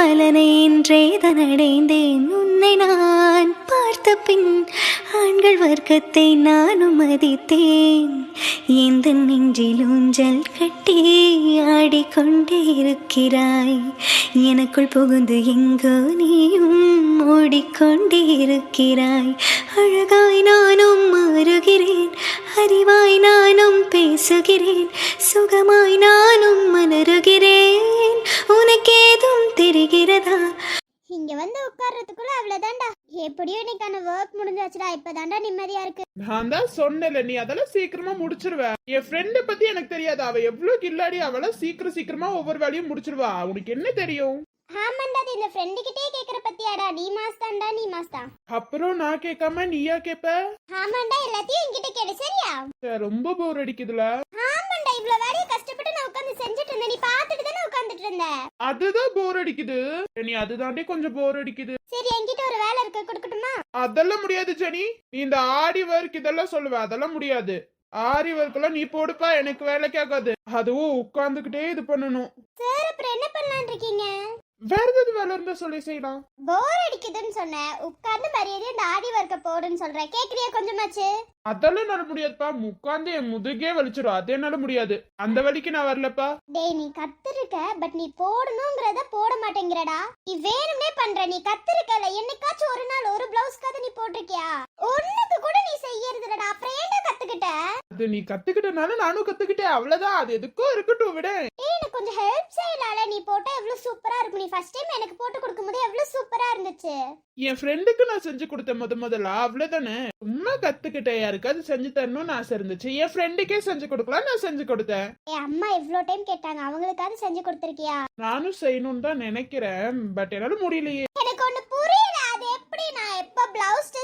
பலனை இன்றே உன்னை நான் பார்த்த பின் ஆண்கள் வர்க்கத்தை நானும் மதித்தேன். எந்த நெஞ்சில் ஊஞ்சல் கட்டி ஆடிக்கொண்டே இருக்கிறாய். எனக்குள் புகுந்து எங்கோ நீயும் ஓடிக்கொண்டே இருக்கிறாய். அழகாய் நானும் மாறுகிறேன். அறிவாய் நானும் பேசுகிறேன். சுகமாய் நானும் மலருகிறேன். தெரிகிறதா இங்க வந்து உட்கார்றதுக்குள்ள அவ்வளவுதான்டா. எப்படியோ இன்னைக்கான ஒர்க் முடிஞ்சாச்சுடா இப்பதான்டா நிம்மதியா இருக்கு. நான் தான் சொன்னேன்ல நீ அதெல்லாம் சீக்கிரமா முடிச்சிருவ. என் ஃப்ரெண்ட பத்தி எனக்கு தெரியாது. அவ எவ்வளவு கில்லாடி அவள சீக்கிரம் சீக்கிரமா ஒவ்வொரு வேலையும் முடிச்சிருவா. உனக்கு என்ன தெரியும்? ஆமாண்டா இந்த ஃப்ரெண்டு கிட்டே கேக்குற பத்தியாடா. நீ மாஸ்தான்டா நீ மாஸ்தா. அப்புறம் நான் கேட்காம நீயா கேப்ப? ஆமாண்டா எல்லாத்தையும் என்கிட்ட கேளு சரியா? ரொம்ப போர் அடிக்குதுல. ஆமாண்டா இவ்வளவு வேலையை கஷ்டப்பட்டு நான் உட்கார்ந்து செஞ்சுட்டு இருந்தேன். நீ பாத்துட்டு இருந்த அதுதான் போர் அடிக்குது. நீ அதுதாண்டி கொஞ்சம் போர் அடிக்குது. சரி என்கிட்ட ஒரு வேலை இருக்கு. கொடுக்கட்டுமா? அதெல்லாம் முடியாது ஜெனி. நீ இந்த ஆடி ஒர்க் இதெல்லாம் சொல்லுவ. அதெல்லாம் முடியாது. ஆரி ஒர்க் எல்லாம் நீ போடுப்பா. எனக்கு வேலைக்கு ஆகாது. அதுவும் உட்கார்ந்துகிட்டே இது பண்ணணும். சார் அப்புறம் என்ன பண்ணலாம்னு இருக்கீங்க? வேற ஏதாவது வேலை இருந்தா சொல்லி செய்யலாம் போர் அடிக்குதுன்னு சொன்னேன் உட்கார்ந்து மரியாதையா இந்த ஆடி ஒர்க்க போடுன்னு சொல்றேன் கேக்குறியா கொஞ்சமாச்சு? அதெல்லாம் என்னால முடியாதுப்பா. உட்கார்ந்து என் முதுகே வலிச்சிடும் அது என்னால முடியாது. அந்த வலிக்கு நான் வரலப்பா. டேய் நீ கத்துருக்க பட் நீ போடணுங்கிறத போட மாட்டேங்கிறடா. நீ வேணும்னே பண்ற. நீ கத்துருக்கல. என்னைக்காச்சும் ஒரு நாள் ஒரு பிளவுஸ்க்காவது நீ போட்டிருக்கியா? ஒண்ணுக்கு கூட நீ செய்யறது இல்லடா அப்புறம் ஏன்டா கத்துக்கிட்ட? அது நீ கத்துக்கிட்டனால நானும் கத்துக்கிட்டேன். அவ்வளவுதான். அது எதுக்கும் இருக்கட்டும் விட. ஏய் எனக்கு கொஞ்சம் ஹெல்ப் செய்யலாம்ல. நீ போட்டா எவ்வளவு சூப்பரா இருக்கும். நீ ஃபர்ஸ்ட் டைம் எனக்கு போட்டு கொடுக்கும்போது எவ்வளவு சூப்பரா இருந்துச்சு. என் ஃப்ரெண்டுக்கு நான் செஞ்சு கொடுத்தேன் முத முதல்ல. அவ்வளவுதானே? சும்மா கத்துக்கிட்டேன் யாருக்காவது செஞ்சு தரணும்னு ஆசை இருந்துச்சு. என் ஃப்ரெண்டுக்கே செஞ்சு கொடுக்கலாம் நான் செஞ்சு கொடுத்தேன். ஏய் அம்மா இவ்ளோ டைம் கேட்டாங்க. அவங்களுக்காவது செஞ்சு கொடுத்துருக்கியா? நானும் செய்யணும்னு தான் நினைக்கிறேன். பட் என்னால முடியலையே எனக்கு ஒண்ணு புரியல அது எப்படி நான் எப்ப பிளவுஸ்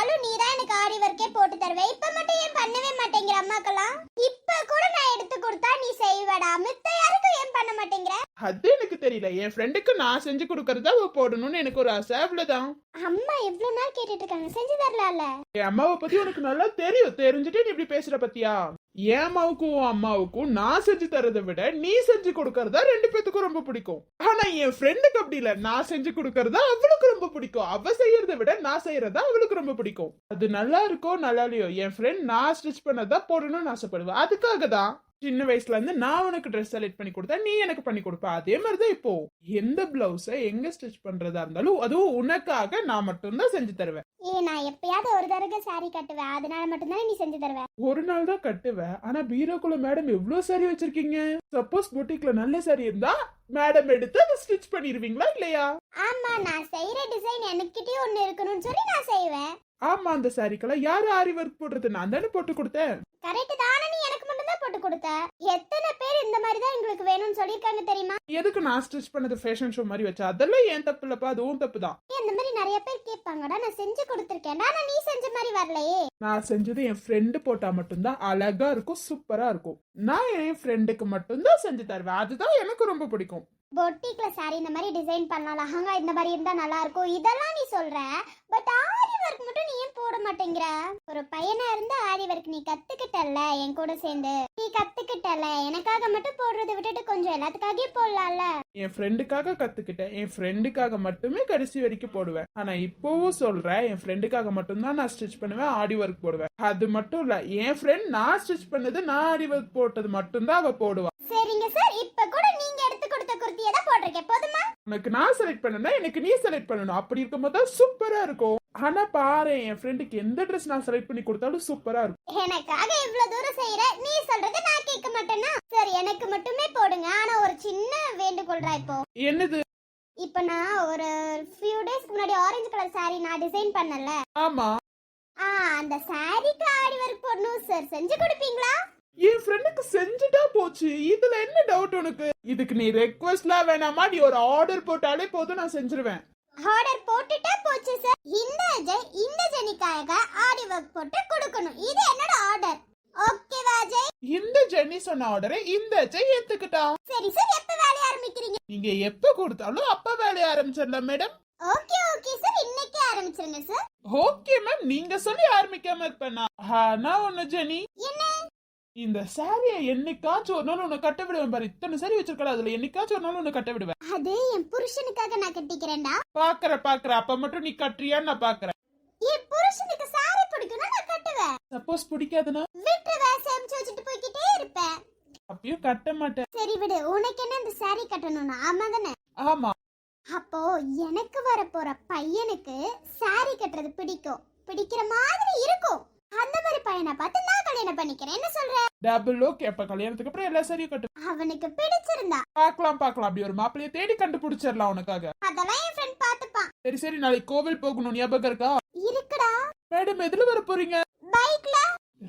பண்ணாலும் நீ தான் எனக்கு ஆரி ஒர்க்கே போட்டு தருவே. இப்ப மட்டும் ஏன் பண்ணவே மாட்டேங்கிற அம்மாக்கெல்லாம்? இப்ப கூட நான் எடுத்து கொடுத்தா நீ செய்வடா. மித்த யாருக்கும் ஏன் பண்ண மாட்டேங்கிற? அது எனக்கு தெரியல. என் ஃப்ரெண்டுக்கு நான் செஞ்சு கொடுக்கறதா அவ போடணும்னு எனக்கு ஒரு ஆசை. அவ்வளவுதான். அம்மா எவ்வளவு நாள் கேட்டுட்டு இருக்காங்க. செஞ்சு தரலாம்ல? என் அம்மாவை பத்தி உனக்கு நல்லா தெரியும். தெரிஞ்சுட்டு நீ இப்படி பேசுற பத்தியா? என் அம்மாவுக்கும் உன் அம்மாவுக்கும் நான் செஞ்சு தரதை விட நீ செஞ்சு கொடுக்கறதா ரெண்டு பேத்துக்கும் ரொம்ப பிடிக்கும். ஆனா என் ஃப்ரெண்டுக்கு அப்படி இல்ல. நான் செஞ்சு கொடுக்கறதா அவளுக்கு ரொம்ப பிடிக்கும். அவ செய்யறதை விட நான் செய்யறதா அவளுக்கு ரொம்ப பிடிக்கும். அது நல்லா இருக்கோ நல்லா இல்லையோ என் ஃப்ரெண்ட் நான் ஸ்டிச் பண்ணதா போடணும்னு ஆசைப்படுவேன் அதுக்காக தான் சின்ன வயசுல இருந்து நான் உனக்கு ட்ரெஸ் செலக்ட் பண்ணி கொடுத்தா நீ எனக்கு பண்ணி கொடுப்ப. அதே மாதிரிதான் இப்போ. எந்த பிளவுஸ எங்க ஸ்டிச் பண்றதா இருந்தாலும் அதுவும் உனக்காக நான் மட்டும்தான் செஞ்சு தருவேன். ஏ நான் எப்பயாவது ஒரு தடவை saree கட்டுவேன். அதனால மட்டும்தானே நீ செஞ்சு தருவ? ஒரு நாள் தான் கட்டுவேன் ஆனா பீரோக்குள்ள மேடம் எவ்வளவு சாரி வச்சிருக்கீங்க? சப்போஸ் பொட்டிக்ல நல்ல சாரி இருந்தா மேடம் எடுத்து அதை ஸ்டிச் பண்ணிருவீங்களா இல்லையா? ஆமா நான் செய்யற டிசைன் எனக்கிட்டயும் ஒண்ணு இருக்கணும்னு சொல்லி நான் செய்வேன். ஆமா அந்த சாரிக்கெல்லாம் யாரு ஆரி ஒர்க் போடுறது? நான் தானே போட்டு கொடுத்தேன். கரெக்ட் தானே நீ எனக்கு மட்டும் தான் போட்டு கொடுத்த. எத்தனை பேர் இந்த மாதிரி தான் எங்களுக்கு வேணும்னு சொல்லியிருக்காங்க தெரியுமா? எதுக்கு நான் ஸ்டிச் பண்ணது ஃபேஷன் ஷோ மாதிரி வச்சா? அதெல்லாம் ஏன் தப்பு இல்லப்பா அதுவும் தப்பு தான் இந்த மாதிரி நிறைய பேர் கேட்பாங்கடா நான் செஞ்சு கொடுத்துருக்கேன்டா ஆனா நீ செஞ்ச மாதிரி வரலையே. நான் செஞ்சது என் ஃப்ரெண்டு போட்டா மட்டும்தான். அழகா இருக்கும் சூப்பரா இருக்கும். நான் என் ஃப்ரெண்டுக்கு மட்டும்தான் செஞ்சு தருவேன். அதுதான் எனக்கு ரொம்ப பிடிக்கும். பொட்டிக்ல சாரி இந்த மாதிரி டிசைன் பண்ணலாம். லஹங்கா இந்த மாதிரி இருந்தா நல்லா இருக்கும் இதெல்லாம் நீ சொல்ற பட் ஆரி ஒர்க் மட்டும் நீ ஏன் போட மாட்டேங்கிற? ஒரு பையனா இருந்து ஆரி ஒர்க் நீ கத்துக்கிட்டல என் கூட சேர்ந்து. நீ கத்துக்கிட்டல எனக்காக மட்டும் போடுறதை விட்டுட்டு கொஞ்சம் எல்லாத்துக்காகவே போடலாம்ல. என் ஃப்ரெண்டுக்காக கத்துக்கிட்டேன். என் ஃப்ரெண்டுக்காக மட்டுமே கடைசி வரைக்கும் போடுவேன். ஆனா இப்போவும் சொல்றேன் என் ஃப்ரெண்டுக்காக மட்டும்தான் நான் ஸ்டிச் பண்ணுவேன் ஆடி ஒர்க் போடுவேன். அது மட்டும் இல்ல என் ஃப்ரெண்ட் நான் ஸ்டிச் பண்ணது நான் ஆடி ஒர்க் போட்டது மட்டும்தான் அவ போடுவா. போட்டிருக்கேன். போதுமா? உனக்கு நான் செலக்ட் பண்ணனா எனக்கு நீ செலக்ட் பண்ணணும். அப்படி இருக்கும்போது தான் சூப்பரா இருக்கும். ஆனா பாரு என் ஃப்ரெண்டுக்கு எந்த ட்ரெஸ் நான் செலக்ட் பண்ணி கொடுத்தாலும் சூப்பரா இருக்கும். எனக்காக இவ்வளவு தூரம் செய்யற? நீ சொல்றதை நான் கேட்க மாட்டேனா சரி எனக்கு மட்டுமே போடுங்க. ஆனா ஒரு சின்ன வேண்டுகோள்ரா இப்போ. என்னது? இப்போ நான் ஒரு ஃபியூ டேஸ்க்கு முன்னாடி ஆரஞ்சு கலர் saree நான் டிசைன் பண்ணல ஆமா. ஆ அந்த சாரிக்கு ஆடி ஒர்க் போடணும். சார் செஞ்சு கொடுப்பீங்களா? என் ஃப்ரெண்டுக்கு செஞ்சுட்டா போச்சு. இதுல என்ன டவுட் உனக்கு? இதுக்கு நீ ரெக்வஸ்ட்லாம் வேணாமா? நீ ஒரு ஆர்டர் போட்டாலே போதும் நான் செஞ்சிருவேன். ஆர்டர் போட்டுட்டா போச்சு சார் இந்த அஜய் இந்த ஜெனிக்காக ஆடி ஒர்க் போட்டு கொடுக்கணும். இது என்னோட ஆர்டர் ஓகேவா அஜய்? இந்த ஜென்னி சொன்ன ஆர்டரை இந்த ஜெய் ஏத்துக்கிட்டான் சரி சார் எப்ப வேலைய ஆரம்பிக்கிறீங்க? நீங்க எப்ப கொடுத்தாலும் அப்ப வேலைய ஆரம்பிச்சிடலாம் மேடம் ஓகே ஓகே சார் இன்னைக்கே ஆரம்பிச்சிருங்க சார் ஓகே மேம் நீங்க சொல்லி ஆரம்பிக்காம இருப்பேனா ஆனா ஒண்ணு ஜெனி. என்ன? இந்த சாரியை என்னைக்காச்சும் ஒரு நாள் உன்னை கட்ட விடுவேன் பாரு. இத்தனை சாரி வச்சிருக்கல அதுல என்னைக்காச்சும் ஒரு நாள் உன்னை கட்ட விடுவேன். அது என் புருஷனுக்காக நான் கட்டிக்கிறேன்டா. பாக்குற பாக்குற. அப்ப மட்டும் நீ கட்டுறியான்னு நான் பாக்குறேன். என் புருஷனுக்கு சாரி பிடிக்கும்னா நான் கட்டுவேன். சப்போஸ் பிடிக்காதுன்னா? விட்டுருவேன் சேமிச்சு வச்சுட்டு போய்கிட்டே இருப்பேன். அப்பயும் கட்ட மாட்டேன். சரி விடு உனக்கு என்ன இந்த சாரி கட்டணும்னா? ஆமா தானே? ஆமா. அப்போ எனக்கு வர போற பையனுக்கு சாரி கட்டுறது பிடிக்கும். பிடிக்கிற மாதிரி இருக்கும். அந்த மாதிரி பையனை பார்த்து நான் கல்யாணம் பண்ணிக்கிறேன். என்ன சொல்ற? டபுள் ஓகே அப்ப கல்யாணத்துக்கு அப்புறம் எல்லா சாரியும் கட்டு அவனுக்கு பிடிச்சிருந்தா. பார்க்கலாம் பார்க்கலாம். அப்படி ஒரு மாப்பிளைய தேடி கண்டுபிடிச்சிடலாம் உனக்காக அதெல்லாம் என் ஃப்ரெண்ட் பார்த்துப்பான். சரி சரி நாளைக்கு கோவில் போகணும். ஞாபகம் இருக்கா? இருக்குடா. மேடம் எதுல வர போறீங்க? பைக்ல.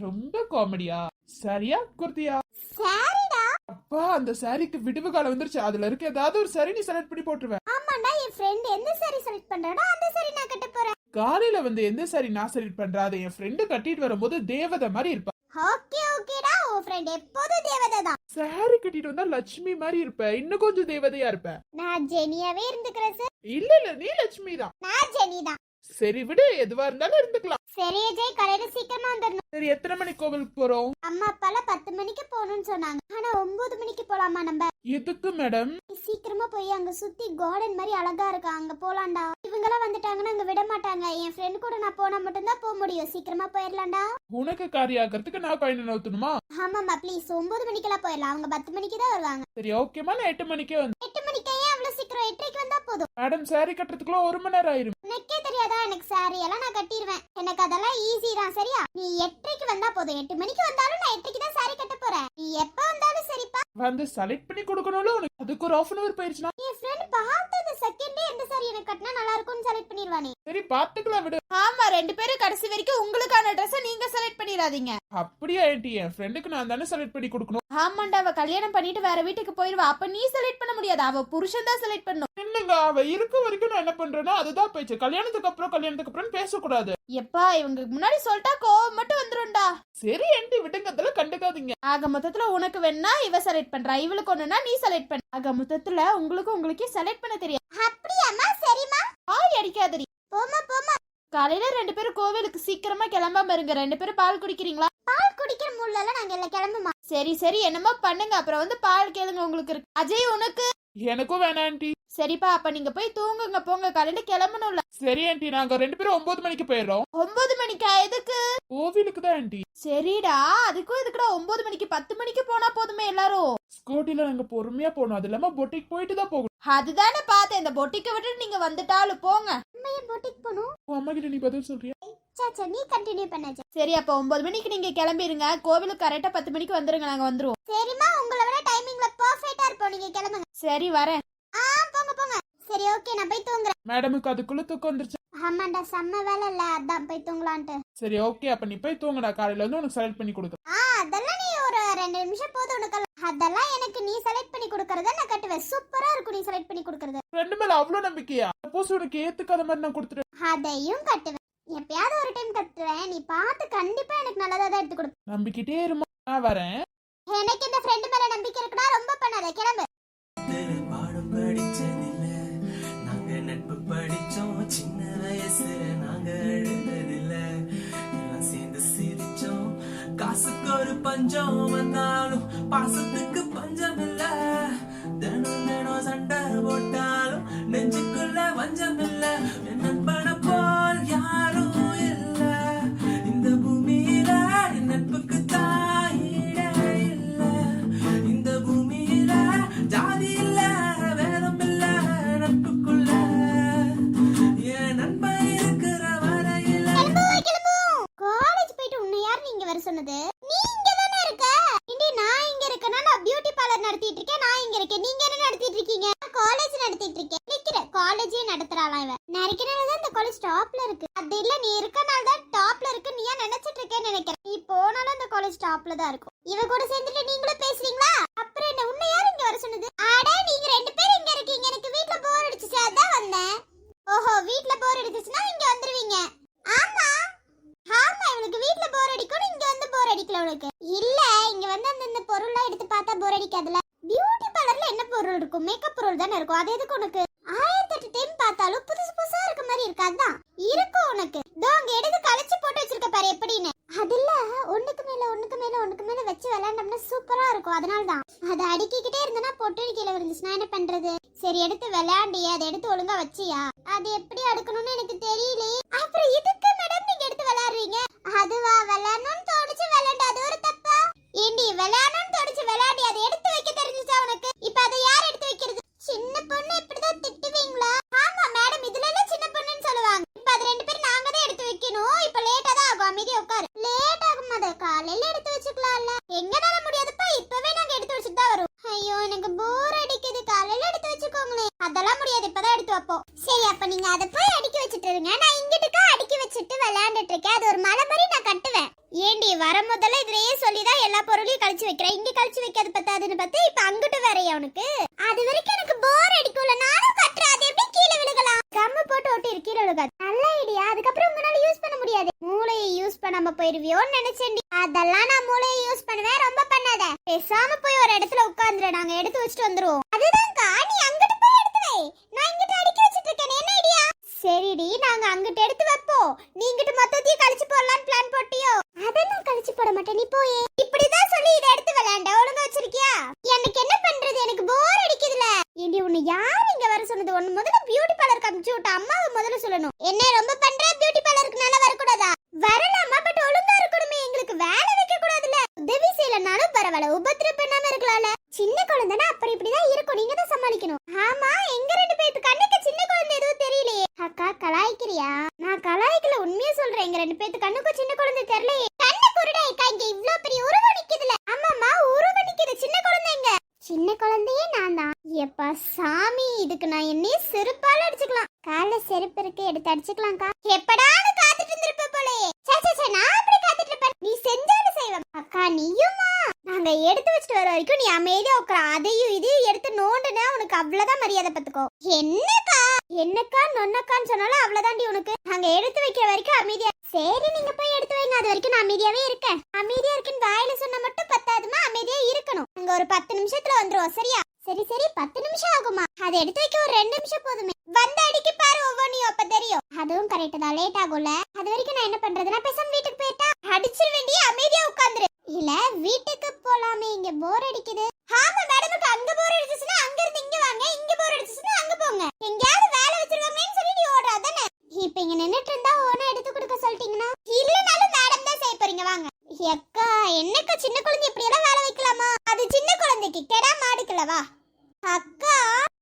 ரொம்ப காமெடியா சரியா குர்த்தியா? சாரிடா. அப்பா அந்த சாரிக்கு விடுவு காலம் வந்துருச்சு. அதுல இருக்க ஏதாவது ஒரு சாரி நீ செலக்ட் பண்ணி போட்டுருவேன். ஆமாண்டா என் ஃப்ரெண்ட் எந்த சாரி செலக்ட் பண்றாடோ அந்த சாரி நான் கட்ட போறேன். காலையில வந்து எந்த சாரி நான் செலக்ட் பண்றேன் அதை என் ஃப்ரெண்டு கட்டிட்டு வரும்போது தேவதை மாதிரி இருப்பா. ஓகே ஓகேடா. உன் ஃப்ரெண்ட் எப்போதும் தேவதை தான் சாரி கட்டிட்டு வந்தா லட்சுமி மாதிரி இருப்ப. இன்னும் கொஞ்சம் தேவதையா இருப்ப? நான் ஜெனியாவே இருந்துக்கிறேன் சார் இல்ல இல்ல. நீ லட்சுமி தான் நான் ஜெனி தான் சரி விடு எதுவா இருந்தாலும் இருந்துக்கலாம். சரி அஜய் காலையில சீக்கிரமா வந்துடணும். சரி எத்தனை மணி கோவிலுக்கு போறோம்? அம்மா அப்பால பத்து மணிக்கு போகணும்னு சொன்னாங்க. ஆனா ஒன்பது மணிக்கு போலாமா நம்ம? எதுக்கு மேடம் சீக்கிரமா போய் அங்க சுத்தி கார்டன் மாதிரி அழகா இருக்கா? அங்க போலாம்டா. இவங்கெல்லாம் வந்துட்டாங்கன்னா அங்க விட மாட்டாங்க. என் ஃப்ரெண்ட் கூட நான் போனா மட்டும்தான் போக முடியும். சீக்கிரமா போயிடலாம்டா. உனக்கு காரியாகிறதுக்கு நான் காயின் நவுத்தணுமா ஆமாம்மா ப்ளீஸ் ஒன்பது மணிக்கெல்லாம் போயிடலாம். அவங்க பத்து மணிக்கு தான் வருவாங்க. சரி ஓகேமா நான் எட்டு மணிக்கே வந்து எட்டு மணிக்கே எட்டரைக்கு வந்தா போதும். மேடம் சாரி கட்டுறதுக்குள்ள ஒரு மணி நேரம் ஆயிரும். உனக்கே தெரியாதா? எனக்கு சாரி எல்லாம் நான் கட்டிடுவேன் எனக்கு அதெல்லாம் ஈஸி தான் சரியா? நீ எட்டரைக்கு வந்தா போதும். எட்டு மணிக்கு வந்தாலும் நான் எட்டரைக்கு தான் சாரி கட்ட போறேன். நீ எப்ப வந்தாலும் சரிப்பா வந்து செலக்ட் பண்ணி கொடுக்கணும்ல? உனக்கு அதுக்கு ஒரு ஆஃப் அவர் போயிருச்சுன்னா? என் ஃப்ரெண்ட் பார்த்தது செகண்டே எந்த சாரி எனக்கு கட்டினா நல்லா இருக்கும்னு செலக்ட் பண்ணிடுவானே சரி பாத்துக்கலாம் விடு. ஆமா ரெண்டு பேரும் கடைசி வரைக்கும் உங்களுக்கான ட்ரெஸ் நீங்க செலக்ட் பண்ணிடாதீங்க. அப்படியா ஏன்டி என் ஃப்ரெண்டுக்கு நான் தானே செலக்ட் பண்ணி கொடுக்கணும். ஆமாண்டா அவ கல்யாணம் பண்ணிட்டு வேற வீட்டுக்கு போயிருவா. அப்ப நீ செலக்ட் பண்ண முடியாது. அவ புருஷன் தான் செலக்ட் பண்ணும். இல்லங்க அவ இருக்க வரைக்கும் நான் என்ன பண்றேன்னா அதுதான் பேச்சு கல்யாணத்துக்கு அப்புறம் கல்யாணத்துக்கு அப்புறம் பேசக்கூடாது. எப்பா இவங்க முன்னாடி சொல்லிட்டா கோவம் மட்டும் வந்துரும்டா. சரி ஏன்டி விடுங்க அதெல்லாம் கண்டுக்காதீங்க. ஆக மொத்தத்துல உனக்கு வேணா இவ செலக்ட் பண்றா. இவளுக்கு ஒண்ணுனா நீ செலக்ட் பண்ண. ஆக மொத்தத்துல உங்களுக்கு உங்களுக்கே செலக்ட் பண்ண தெரியாது அப்படியாம்மா சரிம்மா. ஆய் அடிக்காதடி. போமா போமா காலையில ரெண்டு பேரும் கோவிலுக்கு சீக்கிரமா கிளம்பாம இருங்க. ரெண்டு பேரும் பால் குடிக்கிறீங்களா? பால் குடிக்கிற மூடல நாங்க எல்லாம் கிளம்புமா. சரி சரி. என்னமோ பண்ணுங்க. அப்புறம் வந்து பால் கேளுங்க உங்களுக்கு இருக்கு. அஜய் உனக்கு? எனக்கும் வேணாம் ஆன்ட்டி சரிப்பா அப்ப நீங்க போய் தூங்குங்க போங்க. காலையில கிளம்பணும்ல. சரி ஆன்ட்டி நாங்க ரெண்டு பேரும் ஒன்பது மணிக்கு போயிடுறோம். ஒன்பது மணிக்கா? எதுக்கு? கோவிலுக்கு தான் ஆன்ட்டி சரிடா. அதுக்கும் எதுக்குடா ஒன்பது மணிக்கு பத்து மணிக்கு போனா போதுமே எல்லாரும். ஸ்கூட்டில நாங்க பொறுமையா போகணும். அது இல்லாம பொட்டிக்கு போயிட்டு தான் போகணும். அதுதானே பார்த்தேன். இந்த பொட்டிக்க விட்டு நீங்க வந்துட்டாலும் போங்க. ஏன் போட்டிக்கு போகணும்? உன் அம்மா கிட்ட நீ பதில் சொல்றியா? சாச்சா நீ கண்டினியூ பண்ணாச்சு சரி அப்ப ஒன்பது மணிக்கு நீங்க கிளம்பிருங்க. கோவிலுக்கு கரெக்டா பத்து மணிக்கு வந்துருங்க. நாங்க வந்துருவோம். சரிம்மா உங்களை விட டைமிங்ல பெர்ஃபெக்ட்டா இருப்போம். நீங்க கிளம்புங்க. சரி வரேன். ஆ போங்க போங்க. சரி ஓகே நான் போய் தூங்குறேன். மேடமுக்கு அதுக்குள்ள தூக்கம் வந்துருச்சு. ஆமாண்டா செம்ம வேலை இல்ல. அதான் போய் தூங்கலான்ட்டு. சரி ஓகே அப்ப நீ போய் தூங்குடா. காலையில வந்து உனக்கு செலக்ட் பண்ணி கொடுக்குறேன். ஆ அதெல்லாம் நீ ஒரு ரெண்டு நிமிஷம் போதும் உனக்கு. அதெல்லாம் எனக்கு நீ செலக்ட் பண்ணி கொடுக்கறத நான் கட்டுவேன். சூப்பரா இருக்கும் நீ செலக்ட் பண்ணி கொடுக்கறது. ரெண்டு மேல அவ்வளவு நம்பிக்கையா? சப்போஸ் உனக்கு ஏத்துக்காத மாதிரி நான் கொடுத்துட்டேன் அதையும் கட்டுவேன். எப்பயாவது ஒரு டைம் கட்டுவேன். நீ பார்த்து கண்டிப்பா எனக்கு நல்லதா தான் எடுத்து கொடு நம்பிக்கிட்டே இருமா நான் வரேன். எனக்கு இந்த ஃப்ரெண்டு மேல நம்பிக்கை இருக்குடா ரொம்ப பண்ணாத. கிளம்பு. ஒரு பஞ்சம் வந்தாலும் பாசத்துக்கு இவ கூட சேர்ந்துட்டு நீங்களும் பேசுறீங்களா? அப்புறம் என்ன உன்னை யார் இங்க வர சொன்னது? அட நீங்க ரெண்டு பேரும் இங்க இருக்கீங்க. எனக்கு வீட்ல போர் அடிச்சுச்சு. அதான் வந்தேன். ஓஹோ வீட்ல போர் அடிச்சுச்சுன்னா இங்க வந்துருவீங்க. ஆமா. ஆமா இவளுக்கு வீட்ல போர் அடிக்கும் இங்க வந்து போர் அடிக்கல உனக்கு இல்ல இங்க வந்து அந்த இந்த பொருள்லாம் எடுத்து பார்த்தா போர் அடிக்காதுல பியூட்டி பார்லர்ல என்ன பொருள் இருக்கும்? மேக்கப் பொருள் தானே இருக்கும். அது எதுக்கு உனக்கு ஆயிரத்தெட்டு டைம் பார்த்தாலும் புதுசு புதுசா இருக்க மாதிரி இருக்காதான் இருக்கும் உனக்கு இதோ அங்க எடுத்து கழிச்சு போட்டு வச்சிருக்க பாரு எப்படின்னு அது இல்ல ஒண்ணுக்கு மேல ஒண்ணுக்கு மேல ஒண்ணுக்கு மேல வச்சு விளையாண்டோம்னா சூப்பரா இருக்கும் அதனால தான் அதை அடுக்கிக்கிட்டே இருந்தனா பொட்டு கீழே விழுந்துச்சுன்னா என்ன பண்றது? சரி எடுத்து விளையாண்டியே அதை எடுத்து ஒழுங்கா வச்சியா? அது எப்படி அடுக்கணும்னு எனக்கு தெரியலையே அப்புறம் இதுக்கு மேடம் நீங்க எடுத்து விளையாடுறீங்க? அதுவா விளையாடணும்னு தோணுச்சு விளையாண்டு. அது ஒரு தப்பா? ஏண்டி விளையாடணும்னு தோணுச்சு விளையாடி அதை எடுத்து வைக்க தெரிஞ்சுச்சா உனக்கு? இப்ப அதை யார் எடுத்து வைக்கிறது? சின்ன பொண்ணு இப்படிதான் திட்டுவீங்களா? ஆமா மேடம் இதுல எல்லாம் சின்ன பொண்ணுன்னு சொல்லுவாங்க. இப்ப அது ரெண்டு பேரும் நாங்க தான் எடுத்து வைக்கணும். இப்ப லேட்டா தான் ஆகும். அமைதியா உட்காரு. லேட் ஆகும் அதை காலையில எடுத்து வச்சுக்கலாம்ல. எங்கனால முடியாதுப்பா இப்பவே நாங்க எடுத்து வச்சுட்டு தான் வரோம் ஐயோ எனக்கு போர் அடிக்குது காலையில எடுத்து வச்சுக்கோங்களேன் அதெல்லாம் முடியாது இப்பதான் எடுத்து வைப்போம் சரி அப்ப நீங்க அதை போய் அடுக்கி வச்சுட்டு இருங்க. நான் இங்கிட்டுக்கா அடுக்கி வச்சுட்டு விளையாண்டுட்டு இருக்கேன். அது ஒரு மலை மாதிரி நான் கட்டுவேன். ஏண்டி வர முதல்ல இதுலயே சொல்லிதான் எல்லா பொருளையும் கழிச்சு வைக்கிறேன். இங்க கழிச்சு வைக்கிறது பத்தாதுன்னு பார்த்து இப்ப அங்கிட்டு வேறையா உனக்கு? அது வரைக்கும் எனக்கு போர் அடிக்கும்ல. நானும் கட்டுறேன். அது எப்படி கீழே விழுகலாம்? கம்மு போட்டு ஒட்டி கீழே விழுகாது. நல்ல ஐடியா அதுக்கப்புறம் உங்களால யூஸ் பண்ண முடியாது. மூளையை யூஸ் பண்ணாம போயிருவியோன்னு நினைச்சேன்டி. அதெல்லாம் நான் மூளையை யூஸ் பண்ணுவேன். ரொம்ப பண்ணாத. பேசாம போய் ஒரு இடத்துல உட்காந்துரு நாங்க எடுத்து வச்சுட்டு வந்துருவோம் அதுதான்க்கா நீ அங்கிட்டு போய் எடுத்து வை நான் இங்கிட்டு அடுக்கி வச்சிட்டு இருக்கேன் என்ன ஐடியா சரிடி நாங்க அங்கிட்டு எடுத்து வைப்போம் நீ இங்கிட்டு மொத்தத்தையும் கழிச்சு போடலாம்னு பிளான் போட்டியோ அதெல்லாம் கழிச்சு போட மாட்டேன் நீ போயே இப்படிதான் சொல்லி இதை எடுத்து விளையாண்ட ஒழுங்கா வச்சிருக்கியா எனக்கு என்ன பண்றது எனக்கு போர் அடிக்குதுல ஏண்டி உன்னை யார் இங்க வர சொன்னது ஒன்னு முதல்ல பியூட்டி பார்லருக்கு அனுப்பிச்சு விட்ட அம்மாவை முதல்ல சொல்லணும் என்ன ரொம்ப பண்ற பியூட்டி பார்லருக்கு நல்லா வரக்கூடாதா வரலாமா பட் ஒழுங்கா இருக்கணுமே எங்களுக்கு வேலை வைக்க கூடாதுல உதவி செய்யலனாலும் உபத்திரம் பண்ணாம இருக்கலாம்ல. சின்ன குழந்தைனா அப்படி இப்படிதான் இருக்கும். நீங்க தான் சமாளிக்கணும். ஆமா எங்க ரெண்டு பேருக்கு கண்ணுக்கு சின்ன குழந்தை எதுவும் தெரியலையே. அக்கா கலாய்க்கிறியா? நான் கலாய்க்கல உண்மையா சொல்றேன். எங்க ரெண்டு பேருக்கு கண்ணுக்கு சின்ன குழந்தை தெரியலையே. கண்ணு குருடா அக்கா இங்க இவ்ளோ பெரிய உருவ நிக்குதுல. ஆமாமா உருவ நிக்குது. சின்ன குழந்தைங்க சின்ன குழந்தையே நான் தான். எப்பா சாமி இதுக்கு நான் என்னையே செருப்பால அடிச்சுக்கலாம். கால செருப்பு இருக்கு எடுத்து அடிச்சுக்கலாம்க்கா. எப்படான்னு காத்துட்டு இருந்திருப்ப போலயே. சே சே சே நான் அப்படி காத்துட்டு இருப்பேன். நீ செஞ்சாலும் செய்வேன் அக்கா நீயும் எடுத்து வச்சுட்டு வர வரைக்கும் நீ அமைதியா உட்கார. அதையும் இதையும் எடுத்து நோண்டுனா உனக்கு அவ்வளவுதான் மரியாதை பத்துக்கோ என்னக்கா? என்னக்கா நொன்னக்கான்னு சொன்னாலும் அவ்வளவுதாண்டி உனக்கு. நாங்க எடுத்து வைக்கிற வரைக்கும் அமைதியா சரி நீங்க போய் எடுத்து வைங்க. அது வரைக்கும் நான் அமைதியாவே இருக்கேன். அமைதியா இருக்குன்னு வாயில சொன்னா மட்டும் பத்தாதுமா? அமைதியா இருக்கணும். அங்க ஒரு பத்து நிமிஷத்துல வந்துருவோம் சரியா? சரி சரி பத்து நிமிஷம் ஆகுமா? அதை எடுத்து வைக்க ஒரு ரெண்டு நிமிஷம் போதுமே. வந்து அடிக்கு பாரு ஒவ்வொன்றையும் அப்ப தெரியும். அதுவும் கரெக்ட் தான். லேட் ஆகும்ல. அது வரைக்கும் நான் என்ன பண்றதுன்னா பேசாம வீட்டுக்கு போயிட்டா? அடிச்சிட வேண்டிய அமைதியா உட்காந்துரு. இல்ல வீட்டுக்கு போலாமே இங்க போர் அடிக்குது. ஆமா மேடமுக்கு அங்க போர் அடிச்சுச்சுன்னா அங்க இருந்து இங்க வாங்க இங்க போர் அடிச்சுச்சுன்னா அங்க போங்க. எங்கயாவது வேலை வச்சிருவாங்கன்னு சொல்லி நீ ஓடுறா தானே இப்ப இங்க நின்னுட்டு இருந்தா ஓன எடுத்து கொடுக்க சொல்லிட்டீங்கன்னா? இல்லனாலும் மேடம் தான் செய்ய போறீங்க வாங்க. எக்கா என்னக்கா சின்ன குழந்தை இப்படி எல்லாம் வேலை வைக்கலாமா? அது சின்ன குழந்தைக்கு கெடா மாடுக்கலவா அக்கா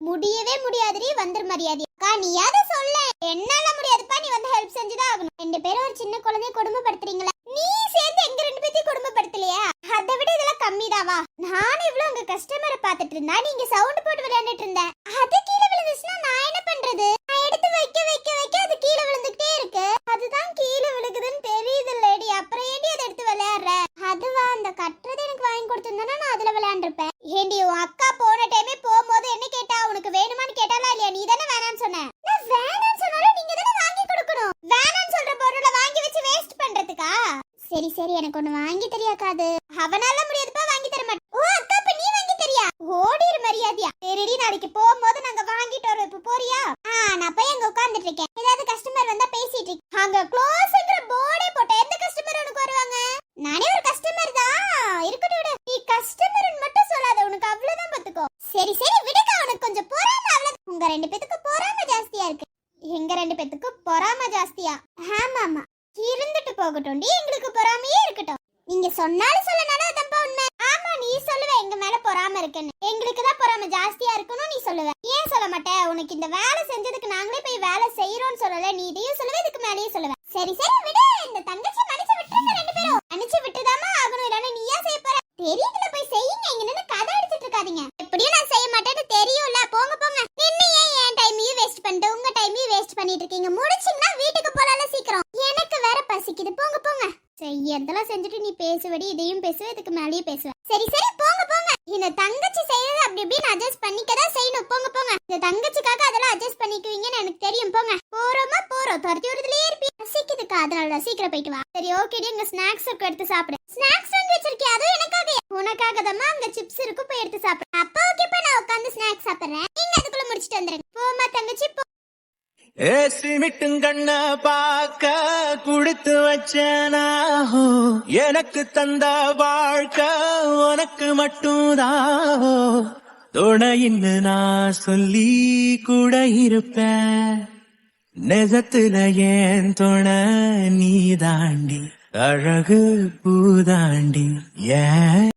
முடியவே முடியாதுடி வந்துரு மரியாதை. அக்கா நீயாவது சொல்ல. என்னால முடியாதுப்பா நீ வந்து ஹெல்ப் செஞ்சுதான் ஆகணும். ரெண்டு பேரும் ஒரு சின்ன குழந்தைய குடும்பப்படுத்துறீங்களா நீ சேர்ந்து எங்க ரெண்டு பேத்தையும் குடும்பப்படுத்தலையா அதை விட இதெல்லாம் கம்மிதாவா நான் இவ்வளவு உங்க கஸ்டமரை பார்த்துட்டு இருந்தா நீங்க சவுண்ட் போட்டு விளையாண்டுட்டு இருந்த அது கீழே விழுந்துச்சுன்னா நான் என்ன பண்றது நான் எடுத்து வைக்க வைக்க வைக்க அது கீழே விழுந்துகிட்டே இருக்கு அதுதான் கீழே விழுகுதுன்னு தெரியுது லேடி அப்புறம் ஏண்டி அதை எடுத்து விளையாடுற அதுவா அந்த கட்டுறது எனக்கு வாங்கி கொடுத்திருந்தானா நான் அதுல விளையாண்டுருப்பேன் ஏண்டி உன் அக்கா போன டைமே போகும்போது என்ன கேட்டா உனக்கு வேணுமான்னு கேட்டாலா இல்லையா நீ தானே வேணாம்னு சொன்ன நான் வேணாம்னு சொன்னாலும் நீங்க தானே வாங்கி கொடுக்கணும் வேணாம்னு சொல்ற பொருளை வாங்கி வச்சு வேஸ்ட் பண்றதுக்கா சரி சரி எனக்கு ஒண்ணு வாங்கி தெரியாக்காது அவனால முடியாதுப்பா வாங்கி தர மாட்டேன். ஓ அக்கா இப்ப நீ வாங்கி தெரியா? ஓடிரு மரியாதையா. சரிடி நாளைக்கு போகும்போது நாங்க வாங்கிட்டு வரோம் இப்ப போறியா? ஆ நான் போய் அங்க உட்கார்ந்துட்டு இருக்கேன். ஏதாவது கஸ்டமர் வந்தா பேசிட்டு இருக்கேன் அங்க க்ளோஸ்ங்கிற போர்டே போட்ட எந்த கஸ்டமர் உனக்கு வருவாங்க? நானே ஒரு கஸ்டமர் தான் இருக்கட்டும் விடு. நீ கஸ்டமர்னு மட்டும் சொல்லாத. உனக்கு அவ்வளவுதான் பாத்துக்கோ. சரி சரி விடுக்கா உனக்கு கொஞ்சம் பொறாம அவ்வளவு. உங்க ரெண்டு பேத்துக்கு பொறாம ஜாஸ்தியா இருக்கு. எங்க ரெண்டு பேத்துக்கு பொறாம ஜாஸ்தியா? ஆமா ஆமா போகட்டும் போகட்டும் எங்களுக்கு பொறாமையே இருக்கட்டும். நீங்க சொன்னாலும் சொல்லனாலும் அதான்ப்பா உண்மை. ஆமா நீ சொல்லுவ. எங்க மேல பொறாம இருக்குன்னு. எங்களுக்கு தான் பொறாம ஜாஸ்தியா இருக்கணும் நீ சொல்லுவ. ஏன் சொல்ல மாட்டே? உனக்கு இந்த வேலை செஞ்சதுக்கு நாங்களே போய் வேலை செய்யறோம்னு சொல்லல. நீ இதையும் சொல்லுவ இதுக்கு மேலேயும் சொல்லுவ. சரி சரி விடு. இந்த தங்கச்சி மனுச்சு விட்டுருங்க ரெண்டு பேரும். மன்னிச்சு விட்டுதாமா ஆகணும். இல்லைன்னா நீயா செய்ய போற? தெரியுதுல போய் செய்யுங்க. இங்க நின்னு கதை செய்யறதெல்லாம் செஞ்சுட்டு நீ பேசுவடி இதையும் பேசுவ இதுக்கு மேலேயே பேசுவ. சரி சரி போங்க போங்க. இந்த தங்கச்சி செய்யறது அப்படி இப்படின்னு அட்ஜஸ்ட் பண்ணிக்க தான் செய்யணும். போங்க போங்க. இந்த தங்கச்சிக்காக அதெல்லாம் அட்ஜஸ்ட் பண்ணிக்குவீங்கன்னு எனக்கு தெரியும். போங்க. போறோமா? போறோம். துரத்தி விடுறதுலயே இருப்பீங்க பசிக்குதுக்கா அதனால சீக்கிரம் போயிட்டு வா. சரி ஓகே உங்க ஸ்நாக்ஸ் எடுத்து சாப்பிடு. ஸ்நாக்ஸ் வந்து வச்சிருக்கியா? அதுவும் எனக்காக உனக்காக தான் அங்க சிப்ஸ் இருக்கு. போய் எடுத்து சாப்பிடு. அப்போ ஓகேப்பா நான் உட்காந்து ஸ்நாக்ஸ் சாப்பிடுறேன் நீங்க அதுக்குள்ள முடிச்சிட்டு வந்துருங்க போமா தங்கச்சி போ ஏசிமிட்டும் கண்ண பார்க்க குடுத்து வச்சனாஹோ எனக்கு தந்த வாழ்க்கை உனக்கு மட்டும்தாஹோ துணையின்னு நான் சொல்லி கூட இருப்பேன். நெசத்துல ஏன் துணை நீ தாண்டி அழகு பூதாண்டி ஏன்?